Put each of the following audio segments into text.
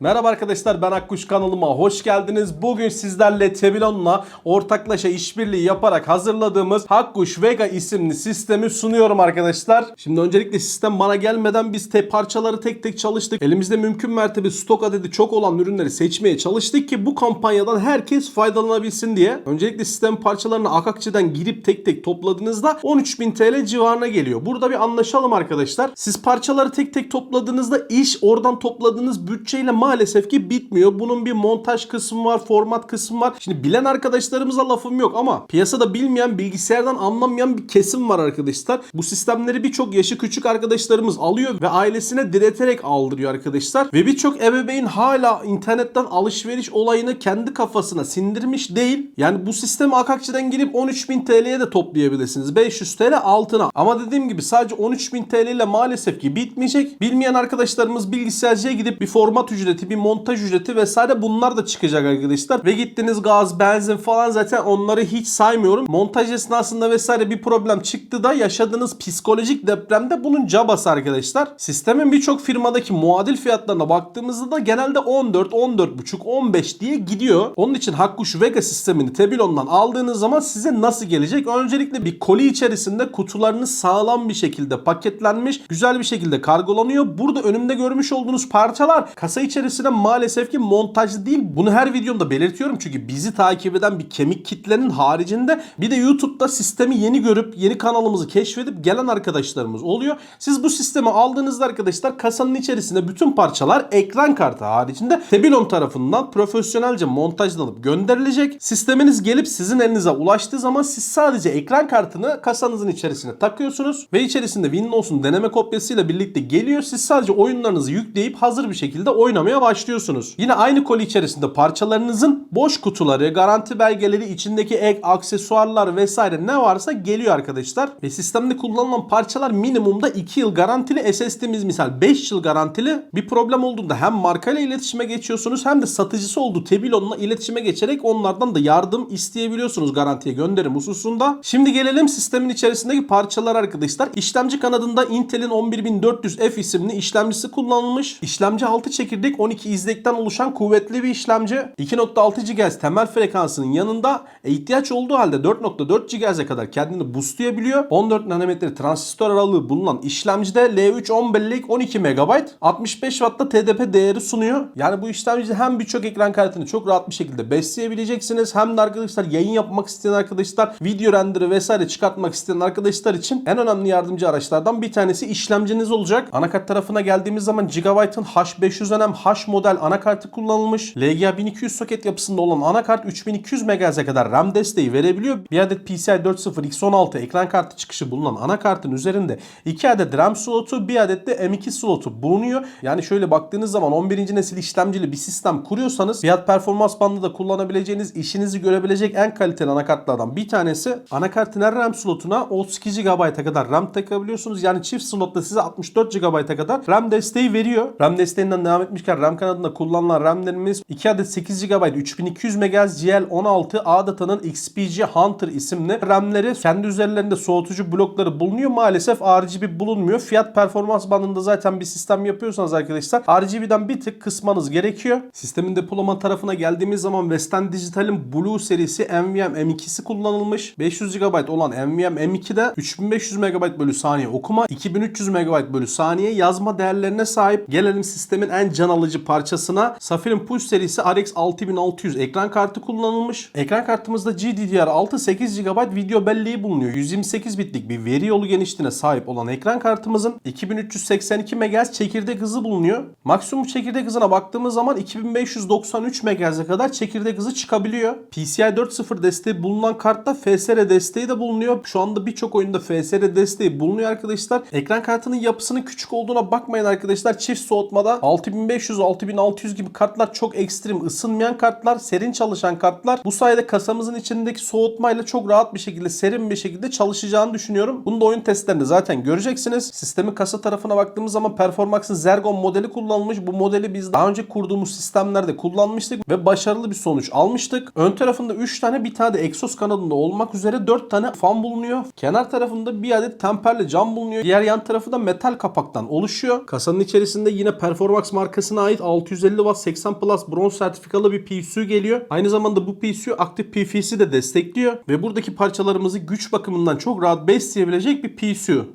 Merhaba arkadaşlar ben Akkuş kanalıma hoş geldiniz. Bugün sizlerle Tebilon'la ortaklaşa işbirliği yaparak hazırladığımız Hakkuş Vega isimli sistemi sunuyorum arkadaşlar. Şimdi öncelikle sistem bana gelmeden biz te parçaları tek tek çalıştık. Elimizde mümkün mertebe stok adedi çok olan ürünleri seçmeye çalıştık ki bu kampanyadan herkes faydalanabilsin diye. Öncelikle sistem parçalarını Akakçı'dan girip tek tek topladığınızda 13.000 TL civarına geliyor. Burada bir anlaşalım arkadaşlar. Siz parçaları tek tek topladığınızda iş oradan topladığınız bütçeyle maalesef ki bitmiyor. Bunun bir montaj kısmı var, format kısmı var. Şimdi bilen arkadaşlarımıza lafım yok ama piyasada bilmeyen, bilgisayardan anlamayan bir kesim var arkadaşlar. Bu sistemleri birçok yaşı küçük arkadaşlarımız alıyor ve ailesine direterek aldırıyor arkadaşlar. Ve birçok ebeveyn hala internetten alışveriş olayını kendi kafasına sindirmiş değil. Yani bu sistemi Akakçı'dan girip 13.000 TL'ye de toplayabilirsiniz. 500 TL altına. Ama dediğim gibi sadece 13.000 TL ile maalesef ki bitmeyecek. Bilmeyen arkadaşlarımız bilgisayarcıya gidip bir format ücreti, bir montaj ücreti vesaire bunlar da çıkacak arkadaşlar. Ve gittiniz gaz, benzin falan zaten onları hiç saymıyorum. Montaj esnasında vesaire bir problem çıktı da yaşadığınız psikolojik depremde bunun cabası arkadaşlar. Sistemin birçok firmadaki muadil fiyatlarına baktığımızda da genelde 14, 14,5, 15 diye gidiyor. Onun için Hakkuş Vega sistemini Tebilon'dan aldığınız zaman size nasıl gelecek? Öncelikle bir koli içerisinde kutularınız sağlam bir şekilde paketlenmiş, güzel bir şekilde kargolanıyor. Burada önümde görmüş olduğunuz parçalar kasa içerisinde maalesef ki montajlı değil. Bunu her videomda belirtiyorum çünkü bizi takip eden bir kemik kitlenin haricinde bir de YouTube'da sistemi yeni görüp yeni kanalımızı keşfedip gelen arkadaşlarımız oluyor. Siz bu sistemi aldığınızda arkadaşlar kasanın içerisinde bütün parçalar ekran kartı haricinde Tebilon tarafından profesyonelce montajlanıp gönderilecek. Sisteminiz gelip sizin elinize ulaştığı zaman siz sadece ekran kartını kasanızın içerisine takıyorsunuz ve içerisinde Windows'un deneme kopyasıyla birlikte geliyor. Siz sadece oyunlarınızı yükleyip hazır bir şekilde oynamaya başlıyorsunuz. Yine aynı koli içerisinde parçalarınızın boş kutuları, garanti belgeleri, içindeki ek aksesuarlar vesaire ne varsa geliyor arkadaşlar. Ve sistemde kullanılan parçalar minimumda 2 yıl garantili SSD'miz misal 5 yıl garantili. Bir problem olduğunda hem markayla iletişime geçiyorsunuz hem de satıcısı olduğu Tebilon'la iletişime geçerek onlardan da yardım isteyebiliyorsunuz garantiye gönderim hususunda. Şimdi gelelim sistemin içerisindeki parçalar arkadaşlar. İşlemci kanadında Intel'in 11400F isimli işlemcisi kullanılmış. İşlemci 6 çekirdek 12 izlekten oluşan kuvvetli bir işlemci. 2.6 GHz temel frekansının yanında e, ihtiyaç olduğu halde 4.4 GHz'e kadar kendini boostlayabiliyor. 14 nanometre transistör aralığı bulunan işlemcide L3 10 bellek 12 MB 65 Watt'ta TDP değeri sunuyor. Yani bu işlemci hem birçok ekran kartını çok rahat bir şekilde besleyebileceksiniz hem de arkadaşlar yayın yapmak isteyen arkadaşlar video renderı vesaire çıkartmak isteyen arkadaşlar için en önemli yardımcı araçlardan bir tanesi işlemciniz olacak. Anakart tarafına geldiğimiz zaman Gigabyte'ın H500NM H model anakartı kullanılmış. LGA 1200 soket yapısında olan anakart 3200 MHz'e kadar RAM desteği verebiliyor. Bir adet PCI 4.0 X16 ekran kartı çıkışı bulunan anakartın üzerinde 2 adet RAM slotu, bir adet de M2 slotu bulunuyor. Yani şöyle baktığınız zaman 11. nesil işlemcili bir sistem kuruyorsanız fiyat performans bandında kullanabileceğiniz, işinizi görebilecek en kaliteli anakartlardan bir tanesi. Anakartın her RAM slotuna 32 GB'a kadar RAM takabiliyorsunuz. Yani çift slotta size 64 GB'a kadar RAM desteği veriyor. RAM desteğinden devam etmişken RAM kanadında kullanılan RAM'lerimiz 2 adet 8 GB 3200 MHz GL16 ADATA'nın XPG Hunter isimli RAM'leri kendi üzerlerinde soğutucu blokları bulunuyor. Maalesef RGB bulunmuyor. Fiyat performans bandında zaten bir sistem yapıyorsanız arkadaşlar RGB'den bir tık kısmanız gerekiyor. Sistemin depolama tarafına geldiğimiz zaman Western Digital'in Blue serisi NVM M2'si kullanılmış. 500 GB olan NVM M2'de 3500 MB bölü saniye okuma, 2300 MB bölü saniye yazma değerlerine sahip. Gelelim sistemin en can alıcı parçasına. Safir'in Push serisi RX 6600 ekran kartı kullanılmış. Ekran kartımızda GDDR6 8 GB video belleği bulunuyor. 128 bitlik bir veri yolu genişliğine sahip olan ekran kartımızın 2382 MHz çekirdek hızı bulunuyor. Maksimum çekirdek hızına baktığımız zaman 2593 MHz'e kadar çekirdek hızı çıkabiliyor. PCI 4.0 desteği bulunan kartta FSR desteği de bulunuyor. Şu anda birçok oyunda FSR desteği bulunuyor arkadaşlar. Ekran kartının yapısının küçük olduğuna bakmayın arkadaşlar. Çift soğutmada 6500 6600 gibi kartlar çok ekstrem ısınmayan kartlar, serin çalışan kartlar. Bu sayede kasamızın içindeki soğutmayla çok rahat bir şekilde serin bir şekilde çalışacağını düşünüyorum. Bunu da oyun testlerinde zaten göreceksiniz. Sistemin kasa tarafına baktığımız zaman Performax'ın Zergon modeli kullanılmış. Bu modeli biz daha önce kurduğumuz sistemlerde kullanmıştık ve başarılı bir sonuç almıştık. Ön tarafında 3 tane bir tane de egzoz kanadında olmak üzere 4 tane fan bulunuyor. Kenar tarafında bir adet temperli cam bulunuyor. Diğer yan tarafı da metal kapaktan oluşuyor. Kasanın içerisinde yine Performax markasına ait 650 Watt 80 Plus bronz sertifikalı bir PSU geliyor. Aynı zamanda bu PSU aktif PFC de destekliyor ve buradaki parçalarımızı güç bakımından çok rahat besleyebilecek bir PSU.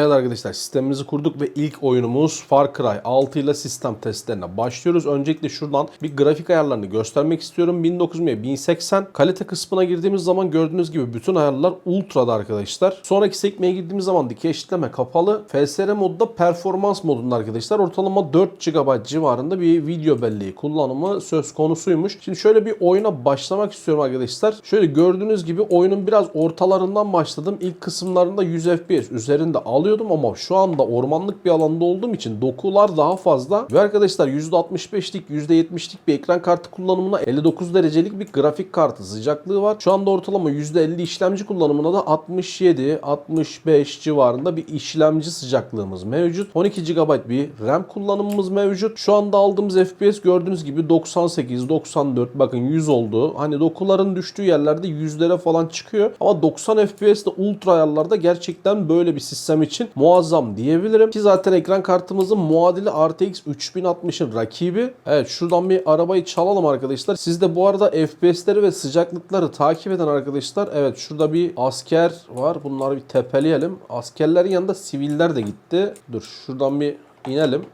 Evet arkadaşlar sistemimizi kurduk ve ilk oyunumuz Far Cry 6 ile sistem testlerine başlıyoruz. Öncelikle şuradan bir grafik ayarlarını göstermek istiyorum. 1920 1080 kalite kısmına girdiğimiz zaman gördüğünüz gibi bütün ayarlar ultra'da arkadaşlar. Sonraki sekmeye girdiğimiz zaman dikey eşitleme kapalı. FSR modda performans modunda arkadaşlar. Ortalama 4 GB civarında bir video belleği kullanımı söz konusuymuş. Şimdi şöyle bir oyuna başlamak istiyorum arkadaşlar. Şöyle gördüğünüz gibi oyunun biraz ortalarından başladım. İlk kısımlarında 100 FPS üzerinde alıyordum ama şu anda ormanlık bir alanda olduğum için dokular daha fazla. Ve arkadaşlar %65'lik %70'lik bir ekran kartı kullanımına 59 derecelik bir grafik kartı sıcaklığı var. Şu anda ortalama %50 işlemci kullanımına da 67-65 civarında bir işlemci sıcaklığımız mevcut. 12 GB bir RAM kullanımımız mevcut. Şu anda aldığımız FPS gördüğünüz gibi 98-94 bakın 100 oldu. Hani dokuların düştüğü yerlerde yüzlere falan çıkıyor. Ama 90 FPS de ultra ayarlarda gerçekten böyle bir sistem için muazzam diyebilirim. Ki zaten ekran kartımızın muadili RTX 3060'ın rakibi. Evet şuradan bir arabayı çalalım arkadaşlar. Siz de bu arada FPS'leri ve sıcaklıkları takip eden arkadaşlar. Evet şurada bir asker var. Bunları bir tepeleyelim. Askerlerin yanında siviller de gitti. Dur şuradan bir inelim.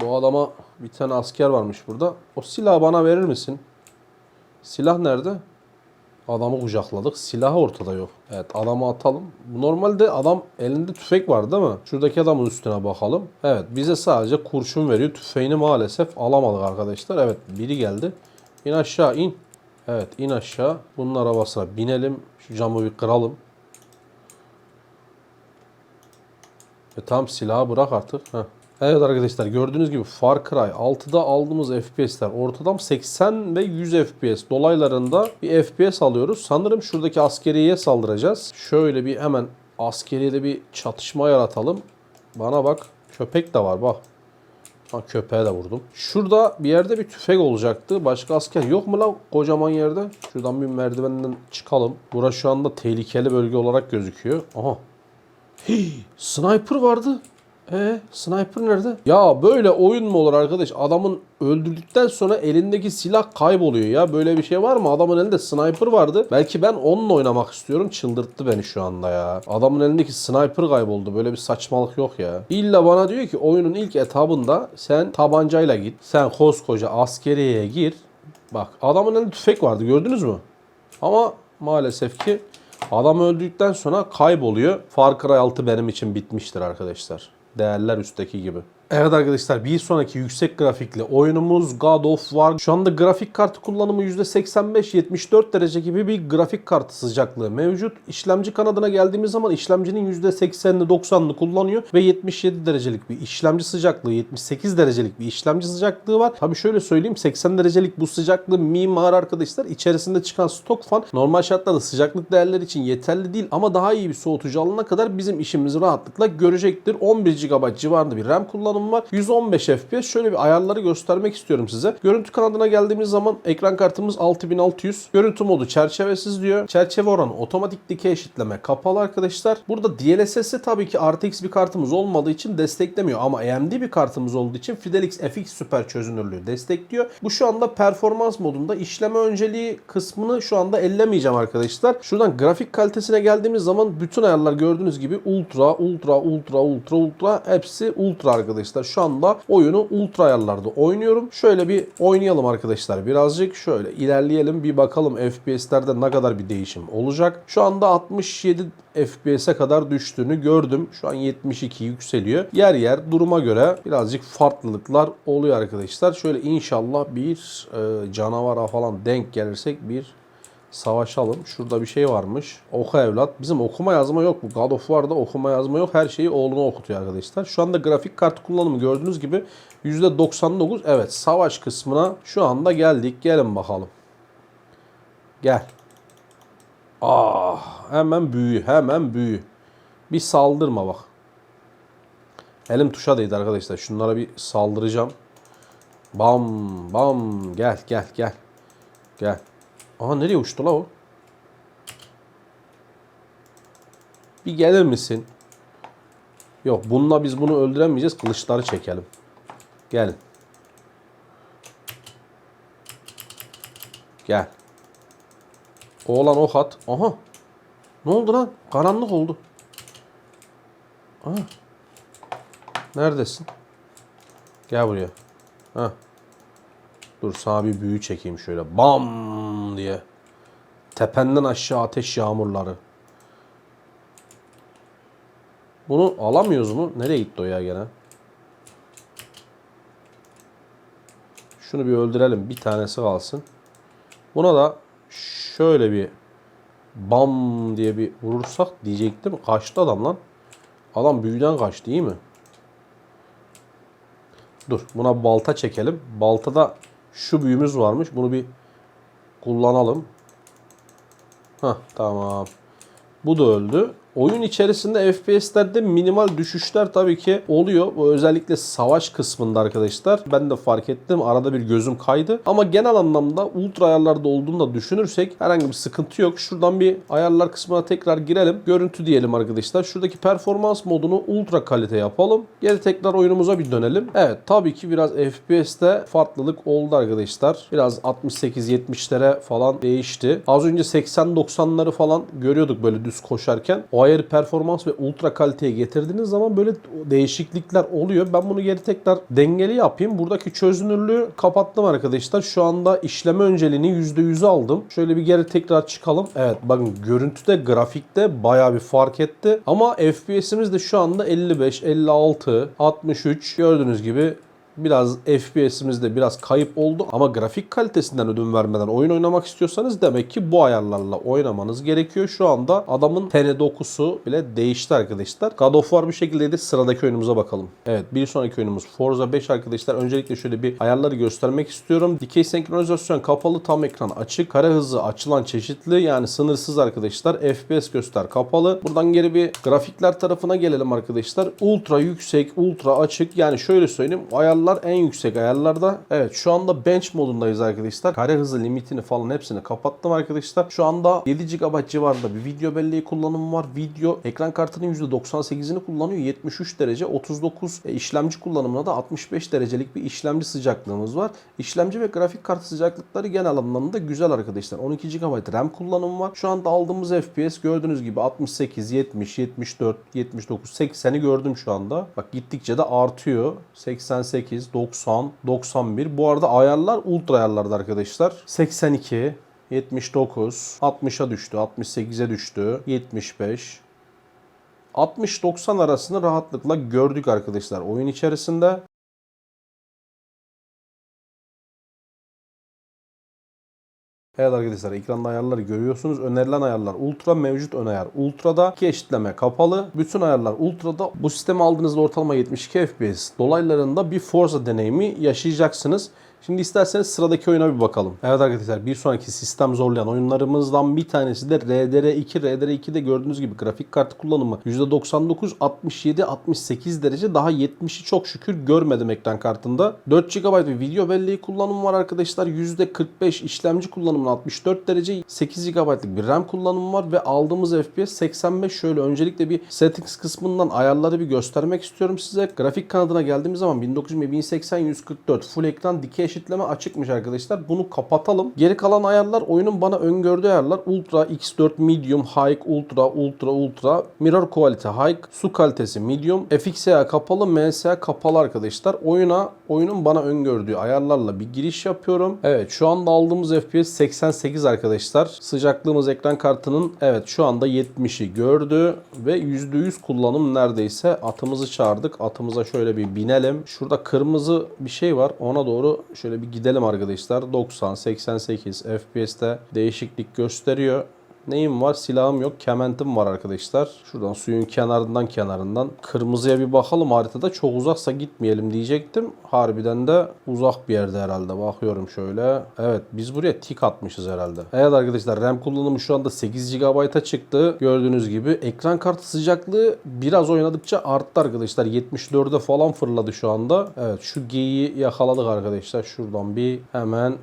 Bu adama bir tane asker varmış burada. O silahı bana verir misin? Silah nerede? Adamı kucakladık. Silahı ortada yok. Evet adamı atalım. Normalde adam elinde tüfek var değil mi? Şuradaki adamın üstüne bakalım. Evet bize sadece kurşun veriyor. Tüfeğini maalesef alamadık arkadaşlar. Evet biri geldi. İn aşağı in. Evet in aşağı. Bunun arabasına binelim. Şu camı bir kıralım. E tamam silahı bırak artık. Heh. Evet arkadaşlar gördüğünüz gibi Far Cry 6'da aldığımız FPS'ler ortadan 80 ve 100 FPS dolaylarında bir FPS alıyoruz. Sanırım şuradaki askeriye saldıracağız. Şöyle bir hemen askeriyede bir çatışma yaratalım. Bana bak köpek de var bak. Ha, köpeğe de vurdum. Şurada bir yerde bir tüfek olacaktı. Başka asker yok mu lan kocaman yerde? Şuradan bir merdivenden çıkalım. Burası şu anda tehlikeli bölge olarak gözüküyor. Aha. Hii, sniper vardı. E sniper nerede? Ya böyle oyun mu olur arkadaş? Adamın öldürdükten sonra elindeki silah kayboluyor ya. Böyle bir şey var mı? Adamın elinde sniper vardı. Belki ben onunla oynamak istiyorum. Çıldırttı beni şu anda ya. Adamın elindeki sniper kayboldu. Böyle bir saçmalık yok ya. İlla bana diyor ki oyunun ilk etabında sen tabancayla git. Sen koskoca askeriyeye gir. Bak adamın elinde tüfek vardı gördünüz mü? Ama maalesef ki adam öldükten sonra kayboluyor. Far Cry 6 benim için bitmiştir arkadaşlar. Değerler üstteki gibi. Evet arkadaşlar bir sonraki yüksek grafikli oyunumuz God of War. Şu anda grafik kartı kullanımı %85-74 derece gibi bir grafik kartı sıcaklığı mevcut. İşlemci kanadına geldiğimiz zaman işlemcinin %80'ini 90'ını kullanıyor ve 77 derecelik bir işlemci sıcaklığı, 78 derecelik bir işlemci sıcaklığı var. Tabi şöyle söyleyeyim 80 derecelik bu sıcaklığı mimar arkadaşlar içerisinde çıkan stok fan normal şartlarda sıcaklık değerleri için yeterli değil ama daha iyi bir soğutucu alana kadar bizim işimizi rahatlıkla görecektir. 11 GB civarında bir RAM kullanımı var. 115 FPS. Şöyle bir ayarları göstermek istiyorum size. Görüntü kanadına geldiğimiz zaman ekran kartımız 6600. Görüntü modu çerçevesiz diyor. Çerçeve oranı otomatik dikey eşitleme kapalı arkadaşlar. Burada DLSS'i tabii ki RTX bir kartımız olmadığı için desteklemiyor ama AMD bir kartımız olduğu için Fidelix FX süper çözünürlüğü destekliyor. Bu şu anda performans modunda işleme önceliği kısmını şu anda ellemeyeceğim arkadaşlar. Şuradan grafik kalitesine geldiğimiz zaman bütün ayarlar gördüğünüz gibi ultra, ultra, ultra, ultra, ultra hepsi ultra arkadaşlar. Şu anda oyunu ultra ayarlarda oynuyorum. Şöyle bir oynayalım arkadaşlar birazcık. Şöyle ilerleyelim bir bakalım FPS'lerde ne kadar bir değişim olacak. Şu anda 67 FPS'e kadar düştüğünü gördüm. Şu an 72 yükseliyor. Yer yer duruma göre birazcık farklılıklar oluyor arkadaşlar. Şöyle inşallah bir e, canavara falan denk gelirsek bir savaşalım. Şurada bir şey varmış. Oku evlat. Bizim okuma yazma yok bu. God of War'da okuma yazma yok. Her şeyi oğluna okutuyor arkadaşlar. Şu anda grafik kart kullanımı gördüğünüz gibi %99. Evet savaş kısmına şu anda geldik. Gelin bakalım. Gel. Ah hemen büyü. Hemen büyü. Bir saldırma bak. Elim tuşa değdi arkadaşlar. Şunlara bir saldıracağım. Bam bam gel gel gel. Gel. Aha nereye uçtu la o? Bir gelir misin? Yok bununla biz bunu öldüremeyeceğiz. Kılıçları çekelim. Gelin. Gel. Oğlan ok at. Aha. Ne oldu lan? Karanlık oldu. Aha. Neredesin? Gel buraya. Ha. Dur sana bir büyü çekeyim şöyle. Bam diye. Tependen aşağı ateş yağmurları. Bunu alamıyoruz mu? Nereye gitti o ya gene? Şunu bir öldürelim. Bir tanesi kalsın. Buna da şöyle bir bam diye bir vurursak diyecektim. Kaçtı adam lan. Adam büyüden kaçtı iyi mi? Dur buna balta çekelim. Baltada şu büyümüz varmış. Bunu bir kullanalım. Hah tamam. Bu da öldü. Oyun içerisinde FPS'lerde minimal düşüşler tabii ki oluyor. Bu özellikle savaş kısmında arkadaşlar. Ben de fark ettim. Arada bir gözüm kaydı. Ama genel anlamda ultra ayarlarda olduğunu da düşünürsek herhangi bir sıkıntı yok. Şuradan bir ayarlar kısmına tekrar girelim. Görüntü diyelim arkadaşlar. Şuradaki performans modunu ultra kalite yapalım. Geri tekrar oyunumuza bir dönelim. Evet tabii ki biraz FPS'te farklılık oldu arkadaşlar. Biraz 68-70'lere falan değişti. Az önce 80-90'ları falan görüyorduk böyle düz koşarken. O ayarı performans ve ultra kaliteye getirdiğiniz zaman böyle değişiklikler oluyor. Ben bunu geri tekrar dengeli yapayım. Buradaki çözünürlüğü kapattım arkadaşlar. Şu anda işleme önceliğini %100'e aldım. Şöyle bir geri tekrar çıkalım. Evet bakın görüntüde grafikte baya bir fark etti. Ama FPS'imiz de şu anda 55, 56, 63 gördüğünüz gibi Biraz FPS'imizde biraz kayıp oldu ama grafik kalitesinden ödün vermeden oyun oynamak istiyorsanız demek ki bu ayarlarla oynamanız gerekiyor. Şu anda adamın tene dokusu bile değişti arkadaşlar. God of War bir şekildeydi. Sıradaki oyunumuza bakalım. Evet bir sonraki oyunumuz Forza 5 arkadaşlar. Öncelikle şöyle bir ayarları göstermek istiyorum. Dikey senkronizasyon kapalı tam ekran açık. Kare hızı açılan çeşitli yani sınırsız arkadaşlar. FPS göster kapalı. Buradan geri bir grafikler tarafına gelelim arkadaşlar. Ultra yüksek, ultra açık yani şöyle söyleyeyim ayarlar ayarlar en yüksek ayarlarda. Evet şu anda bench modundayız arkadaşlar. Kare hızı limitini falan hepsini kapattım arkadaşlar. Şu anda 7 GB civarında bir video belleği kullanımı var. Video ekran kartının %98'ini kullanıyor. 73 derece 39 e, işlemci kullanımına da 65 derecelik bir işlemci sıcaklığımız var. İşlemci ve grafik kartı sıcaklıkları genel anlamda güzel arkadaşlar. 12 GB RAM kullanımı var. Şu anda aldığımız FPS gördüğünüz gibi 68, 70, 74, 79, 80'i gördüm şu anda. Bak gittikçe de artıyor. 88, 90, 91. Bu arada ayarlar ultra ayarlarda arkadaşlar. 82, 79, 60'a düştü, 68'e düştü, 75, 60-90 arasını rahatlıkla gördük arkadaşlar oyun içerisinde. Evet arkadaşlar ekranda ayarları görüyorsunuz. Önerilen ayarlar Ultra mevcut ön ayar. Ultra'da iki eşitleme kapalı. Bütün ayarlar Ultra'da. Bu sistemi aldığınızda ortalama 72 FPS dolaylarında bir Forza deneyimi yaşayacaksınız. Şimdi isterseniz sıradaki oyuna bir bakalım. Evet arkadaşlar bir sonraki sistem zorlayan oyunlarımızdan bir tanesi de RDR2. RDR2'de gördüğünüz gibi grafik kartı kullanımı %99, 67, 68 derece. Daha 70'i çok şükür görmedim ekran kartında. 4 GB bir video belleği kullanımı var arkadaşlar. %45 işlemci kullanımı 64 derece. 8 GB'lık bir RAM kullanımı var ve aldığımız FPS 85. Şöyle öncelikle bir settings kısmından ayarları bir göstermek istiyorum size. Grafik kanadına geldiğimiz zaman 1920 1080 144 full ekran dikey eşitleme açıkmış arkadaşlar. Bunu kapatalım. Geri kalan ayarlar oyunun bana öngördüğü ayarlar. Ultra, X4, Medium, High, Ultra, Ultra, Ultra, Mirror Quality High, su kalitesi Medium, FXA kapalı, MSA kapalı arkadaşlar. Oyuna oyunun bana öngördüğü ayarlarla bir giriş yapıyorum. Evet şu anda aldığımız FPS 88 arkadaşlar. Sıcaklığımız ekran kartının evet şu anda 70'i gördü ve %100 kullanım neredeyse atımızı çağırdık. Atımıza şöyle bir binelim. Şurada kırmızı bir şey var. Ona doğru şöyle bir gidelim arkadaşlar. 90, 88 FPS'te değişiklik gösteriyor. Neyim var? Silahım yok. Kementim var arkadaşlar. Şuradan suyun kenarından kenarından. Kırmızıya bir bakalım haritada. Çok uzaksa gitmeyelim diyecektim. Harbiden de uzak bir yerde herhalde. Bakıyorum şöyle. Evet biz buraya tik atmışız herhalde. Evet arkadaşlar RAM kullanımı şu anda 8 GB'a çıktı. Gördüğünüz gibi ekran kartı sıcaklığı biraz oynadıkça arttı arkadaşlar. 74'e falan fırladı şu anda. Evet şu geyiği yakaladık arkadaşlar. Şuradan bir hemen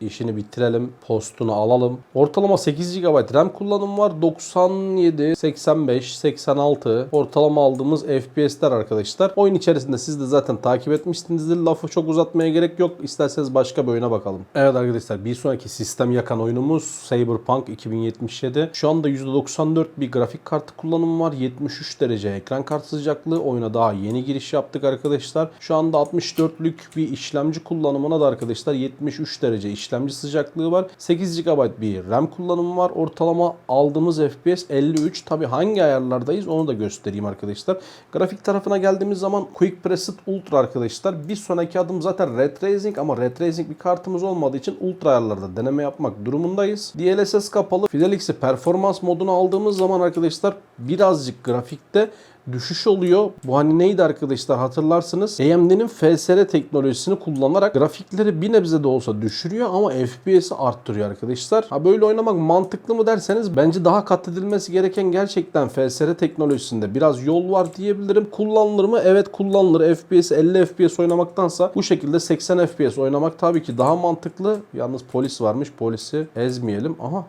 işini bitirelim. Postunu alalım. Ortalama 8 GB RAM kullanımı var. 97, 85, 86 ortalama aldığımız FPS'ler arkadaşlar. Oyun içerisinde siz de zaten takip etmişsinizdir. Lafı çok uzatmaya gerek yok. İsterseniz başka bir oyuna bakalım. Evet arkadaşlar bir sonraki sistem yakan oyunumuz Cyberpunk 2077. Şu anda %94 bir grafik kartı kullanımı var. 73 derece ekran kartı sıcaklığı. Oyuna daha yeni giriş yaptık arkadaşlar. Şu anda 64'lük bir işlemci kullanımına da arkadaşlar 73 derece işlemci sıcaklığı var. 8 GB bir RAM kullanımı var. Ortalama aldığımız FPS 53. Tabi hangi ayarlardayız onu da göstereyim arkadaşlar. Grafik tarafına geldiğimiz zaman Quick Preset Ultra arkadaşlar. Bir sonraki adım zaten Ray Tracing ama Ray Tracing bir kartımız olmadığı için Ultra ayarlarda deneme yapmak durumundayız. DLSS kapalı. Fidelix'i performans moduna aldığımız zaman arkadaşlar birazcık grafikte düşüş oluyor. Bu hani neydi arkadaşlar hatırlarsınız. AMD'nin FSR teknolojisini kullanarak grafikleri bir nebze de olsa düşürüyor ama FPS'i arttırıyor arkadaşlar. Ha böyle oynamak mantıklı mı derseniz bence daha kat edilmesi gereken gerçekten FSR teknolojisinde biraz yol var diyebilirim. Kullanılır mı? Evet kullanılır. FPS 50 FPS oynamaktansa bu şekilde 80 FPS oynamak tabii ki daha mantıklı. Yalnız polis varmış. Polisi ezmeyelim. Aha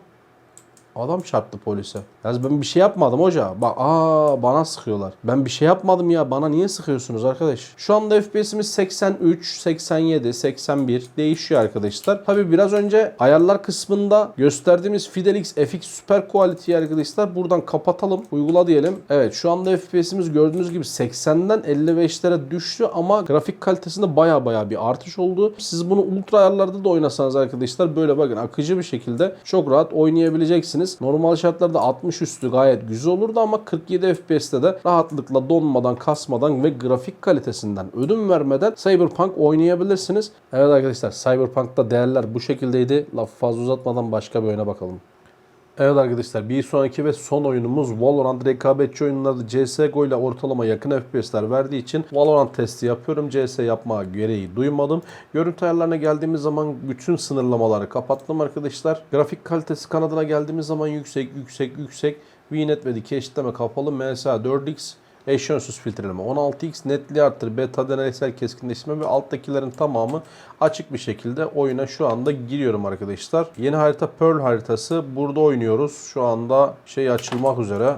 Adam çarptı polise. Ya ben bir şey yapmadım hoca. Bak aa bana sıkıyorlar. Ben bir şey yapmadım ya. Bana niye sıkıyorsunuz arkadaş? Şu anda FPS'imiz 83, 87, 81 değişiyor arkadaşlar. Tabi biraz önce ayarlar kısmında gösterdiğimiz Fidelix FX Super Quality arkadaşlar buradan kapatalım. Uygula diyelim. Evet şu anda FPS'imiz gördüğünüz gibi 80'den 55'lere düştü ama grafik kalitesinde baya baya bir artış oldu. Siz bunu ultra ayarlarda da oynasanız arkadaşlar böyle bakın akıcı bir şekilde çok rahat oynayabileceksiniz. Normal şartlarda 60 üstü gayet güzel olurdu ama 47 FPS'te de rahatlıkla donmadan, kasmadan ve grafik kalitesinden ödün vermeden Cyberpunk oynayabilirsiniz. Evet arkadaşlar Cyberpunk'ta değerler bu şekildeydi. Lafı fazla uzatmadan başka bir oyuna bakalım. Evet arkadaşlar bir sonraki ve son oyunumuz Valorant rekabetçi oyunlarda CSGO ile ortalama yakın FPS'ler verdiği için Valorant testi yapıyorum. CS yapma gereği duymadım. Görüntü ayarlarına geldiğimiz zaman bütün sınırlamaları kapattım arkadaşlar. Grafik kalitesi kanadına geldiğimiz zaman yüksek yüksek yüksek. VNet ve dikey eşitleme kapalı. MSA 4X Eşyonsuz filtreleme 16x netliği arttır. Beta deneysel keskinleştirme ve alttakilerin tamamı açık bir şekilde oyuna şu anda giriyorum arkadaşlar. Yeni harita Pearl haritası. Burada oynuyoruz. Şu anda şey açılmak üzere.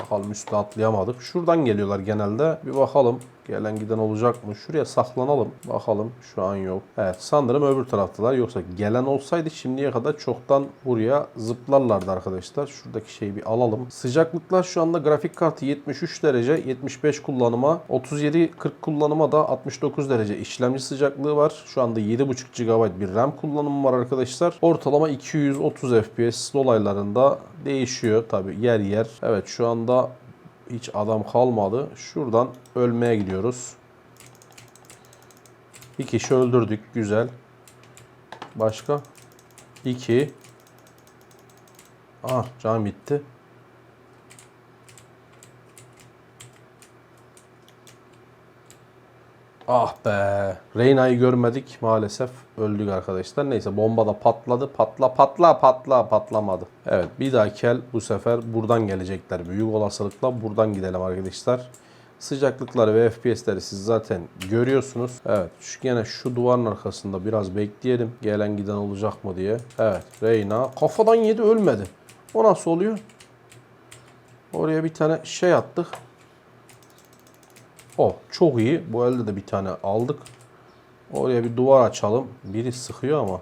Bakalım üstüne atlayamadık. Şuradan geliyorlar genelde. Bir bakalım. Gelen giden olacak mı? Şuraya saklanalım. Bakalım. Şu an yok. Evet sanırım öbür taraftalar. Yoksa gelen olsaydı şimdiye kadar çoktan buraya zıplarlardı arkadaşlar. Şuradaki şeyi bir alalım. Sıcaklıklar şu anda grafik kartı 73 derece. 75 kullanıma. 37-40 kullanıma da 69 derece işlemci sıcaklığı var. Şu anda 7.5 GB bir RAM kullanımı var arkadaşlar. Ortalama 230 FPS dolaylarında değişiyor tabi yer yer. Evet şu anda hiç adam kalmadı. Şuradan ölmeye gidiyoruz. Bir kişi öldürdük. Güzel. Başka? İki. Ah can bitti. Ah be. Reyna'yı görmedik maalesef. Öldük arkadaşlar. Neyse bomba da patladı. Patla patla patla patlamadı. Evet bir dahaki el bu sefer buradan gelecekler. Büyük olasılıkla buradan gidelim arkadaşlar. Sıcaklıkları ve FPS'leri siz zaten görüyorsunuz. Evet şu gene şu duvarın arkasında biraz bekleyelim. Gelen giden olacak mı diye. Evet Reyna kafadan yedi ölmedi. O nasıl oluyor? Oraya bir tane şey attık. O çok iyi. Bu elde de bir tane aldık. Oraya bir duvar açalım. Biri sıkıyor ama.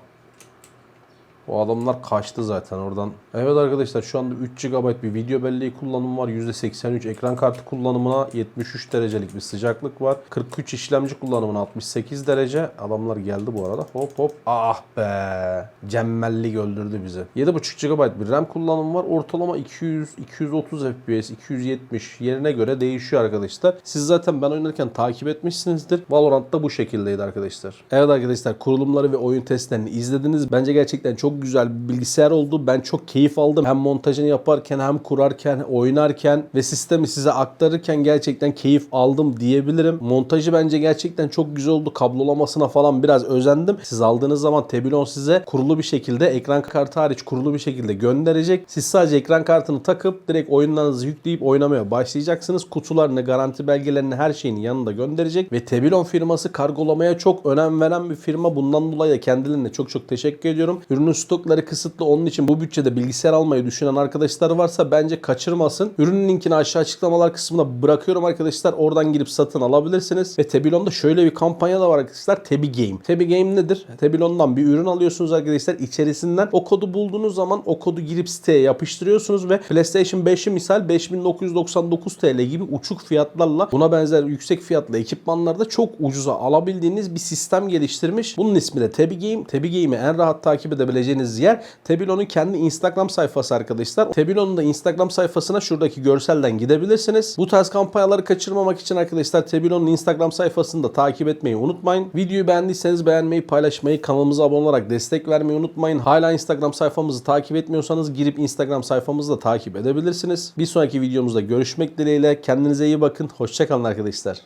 O adamlar kaçtı zaten oradan. Evet arkadaşlar şu anda 3 GB bir video belleği kullanımı var. %83 ekran kartı kullanımına 73 derecelik bir sıcaklık var. 43 işlemci kullanımına 68 derece. Adamlar geldi bu arada. Hop hop. Ah be. Cemmellik öldürdü bizi. 7.5 GB bir RAM kullanımı var. Ortalama 200, 230 FPS, 270 yerine göre değişiyor arkadaşlar. Siz zaten ben oynarken takip etmişsinizdir. Valorant'ta bu şekildeydi arkadaşlar. Evet arkadaşlar kurulumları ve oyun testlerini izlediniz. Bence gerçekten çok güzel bir bilgisayar oldu. Ben çok keyif aldım. Hem montajını yaparken hem kurarken, oynarken ve sistemi size aktarırken gerçekten keyif aldım diyebilirim. Montajı bence gerçekten çok güzel oldu. Kablolamasına falan biraz özendim. Siz aldığınız zaman Tebilon size kurulu bir şekilde ekran kartı hariç kurulu bir şekilde gönderecek. Siz sadece ekran kartını takıp direkt oyunlarınızı yükleyip oynamaya başlayacaksınız. Kutularını, garanti belgelerini her şeyini yanında gönderecek ve Tebilon firması kargolamaya çok önem veren bir firma. Bundan dolayı da kendilerine çok çok teşekkür ediyorum. Ürünün stokları kısıtlı. Onun için bu bütçede bilgisayar almayı düşünen arkadaşlar varsa bence kaçırmasın. Ürünün linkini aşağı açıklamalar kısmına bırakıyorum arkadaşlar. Oradan girip satın alabilirsiniz. Ve Tebilon'da şöyle bir kampanya da var arkadaşlar. Tebi Game. Tebi Game nedir? Tebilon'dan bir ürün alıyorsunuz arkadaşlar. İçerisinden o kodu bulduğunuz zaman o kodu girip siteye yapıştırıyorsunuz ve PlayStation 5'i misal 5999 TL gibi uçuk fiyatlarla buna benzer yüksek fiyatlı ekipmanlarda çok ucuza alabildiğiniz bir sistem geliştirmiş. Bunun ismi de Tebi Game. Tebi Game'i en rahat takip edebileceğiniz yer Tebilon'un kendi Instagram sayfası arkadaşlar. Tebilon'un da Instagram sayfasına şuradaki görselden gidebilirsiniz. Bu tarz kampanyaları kaçırmamak için arkadaşlar Tebilon'un Instagram sayfasını da takip etmeyi unutmayın. Videoyu beğendiyseniz beğenmeyi, paylaşmayı, kanalımıza abone olarak destek vermeyi unutmayın. Hala Instagram sayfamızı takip etmiyorsanız girip Instagram sayfamızı da takip edebilirsiniz. Bir sonraki videomuzda görüşmek dileğiyle. Kendinize iyi bakın. Hoşçakalın arkadaşlar.